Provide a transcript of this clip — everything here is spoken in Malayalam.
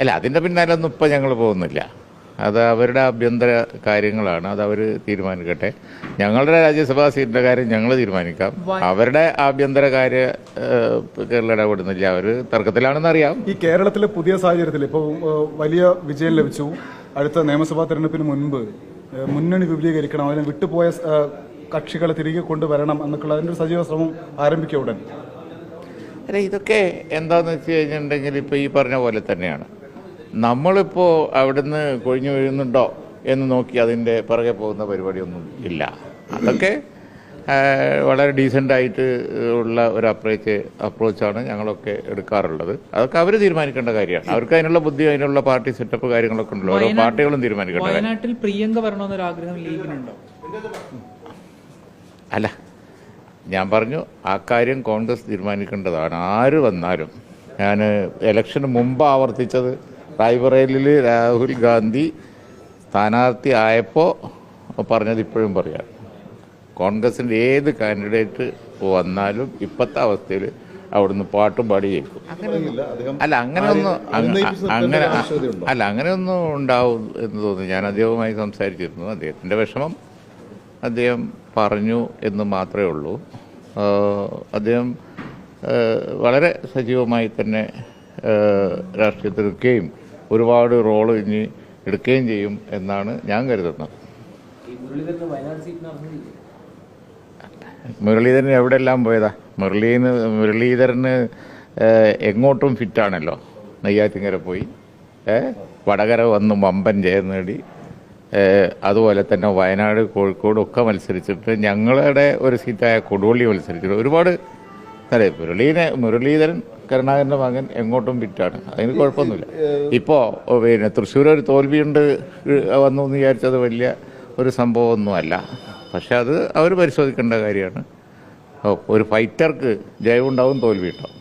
അല്ല അതിന്റെ പിന്നാലൊന്നും ഇപ്പം ഞങ്ങൾ പോകുന്നില്ല. അത് അവരുടെ ആഭ്യന്തര കാര്യങ്ങളാണ്. അത് അവർ തീരുമാനിക്കട്ടെ. ഞങ്ങളുടെ രാജ്യസഭാ സീറ്റിന്റെ കാര്യം ഞങ്ങൾ തീരുമാനിക്കാം. അവരുടെ ആഭ്യന്തര കാര്യ കേരളം ഇടപെടുന്നില്ല. അവർ തർക്കത്തിലാണെന്ന് അറിയാം. ഈ കേരളത്തിലെ പുതിയ സാഹചര്യത്തിൽ ഇപ്പോൾ വലിയ വിജയം ലഭിച്ചു. അടുത്ത നിയമസഭാ തെരഞ്ഞെടുപ്പിന് മുൻപ് മുന്നണി വിപുലീകരിക്കണം അതിന് വിട്ടുപോയ കക്ഷികളെ തിരികെ കൊണ്ടുവരണം എന്നൊക്കെയുള്ള അതിന്റെ സജീവ ശ്രമം ആരംഭിക്കുക ഉടൻ? അല്ല ഇതൊക്കെ എന്താന്ന് വെച്ച് കഴിഞ്ഞിട്ടുണ്ടെങ്കിൽ ഇപ്പോൾ ഈ പറഞ്ഞ പോലെ തന്നെയാണ്. നമ്മളിപ്പോൾ അവിടുന്ന് കൊഴിഞ്ഞു വീഴുന്നുണ്ടോ എന്ന് നോക്കി അതിന്റെ പുറകെ പോകുന്ന പരിപാടിയൊന്നും ഇല്ല. അതൊക്കെ വളരെ ഡീസന്റായിട്ട് ഉള്ള ഒരു അപ്രോച്ച് അപ്രോച്ചാണ് ഞങ്ങളൊക്കെ എടുക്കാറുള്ളത്. അതൊക്കെ അവർ തീരുമാനിക്കേണ്ട കാര്യമാണ്. അവർക്ക് അതിനുള്ള ബുദ്ധി അതിനുള്ള പാർട്ടി സെറ്റപ്പ് കാര്യങ്ങളൊക്കെ ഉണ്ടല്ലോ. ഓരോ പാർട്ടികളും തീരുമാനിക്കേണ്ട കാര്യം. വയനാട്ടിൽ പ്രിയങ്ക വരണമെന്നൊരു ആഗ്രഹം ലീഗിനുണ്ടോ? അല്ല ഞാൻ പറഞ്ഞു ആ കാര്യം കോൺഗ്രസ് തീരുമാനിക്കേണ്ടതാണ്. ആര് വന്നാലും. ഞാൻ ഇലക്ഷന് മുമ്പ് ആവർത്തിച്ചത് റായ്ബറേലിൽ രാഹുൽ ഗാന്ധി സ്ഥാനാർത്ഥി ആയപ്പോൾ പറഞ്ഞത് ഇപ്പോഴും പറയാം. കോൺഗ്രസിന്റെ ഏത് കാൻഡിഡേറ്റ് വന്നാലും ഇപ്പോഴത്തെ അവസ്ഥയിൽ അവിടുന്ന് പാട്ടും പാടി ജയിക്കും. അല്ല അങ്ങനെയൊന്നും അങ്ങ- അങ്ങനെ അല്ല അങ്ങനെയൊന്നും ഉണ്ടാവും എന്ന് തോന്നുന്നു. ഞാൻ അദ്ദേഹവുമായി സംസാരിച്ചിരുന്നു. അദ്ദേഹത്തിന്റെ വിഷമം അദ്ദേഹം പറഞ്ഞു എന്ന് മാത്രമേ ഉള്ളൂ. അദ്ദേഹം വളരെ സജീവമായി തന്നെ രാഷ്ട്രീയത്തിൽ എടുക്കുകയും ഒരുപാട് റോൾ ഇനി എടുക്കുകയും ചെയ്യും എന്നാണ് ഞാൻ കരുതുന്നത്. മുരളീധരൻ എവിടെയെല്ലാം പോയതാ? മുരളീന്ന് മുരളീധരന് എങ്ങോട്ടും ഫിറ്റാണല്ലോ നെയ്യാറ്റിങ്കര പോയി. വടകര വന്ന് വമ്പൻ ജയം നേടി. അതുപോലെ തന്നെ വയനാട് കോഴിക്കോട് ഒക്കെ മത്സരിച്ചിട്ട് ഞങ്ങളുടെ ഒരു സീറ്റായ കൊടുവള്ളി മത്സരിച്ചിട്ട് ഒരുപാട് അതെ മുരളീനെ മുരളീധരൻ കരുണാകരന്റെ മകൻ എങ്ങോട്ടും വിറ്റാണ് അതിന് കുഴപ്പമൊന്നുമില്ല. ഇപ്പോൾ പിന്നെ തൃശ്ശൂർ ഒരു തോൽവിയുണ്ട് വന്നു എന്ന് വിചാരിച്ചത് വലിയ ഒരു സംഭവമൊന്നുമല്ല. പക്ഷെ അത് അവർ പരിശോധിക്കേണ്ട കാര്യമാണ്. ഓ, ഒരു ഫൈറ്റർക്ക് ജയവുണ്ടാവും തോൽവി ഉണ്ടാവും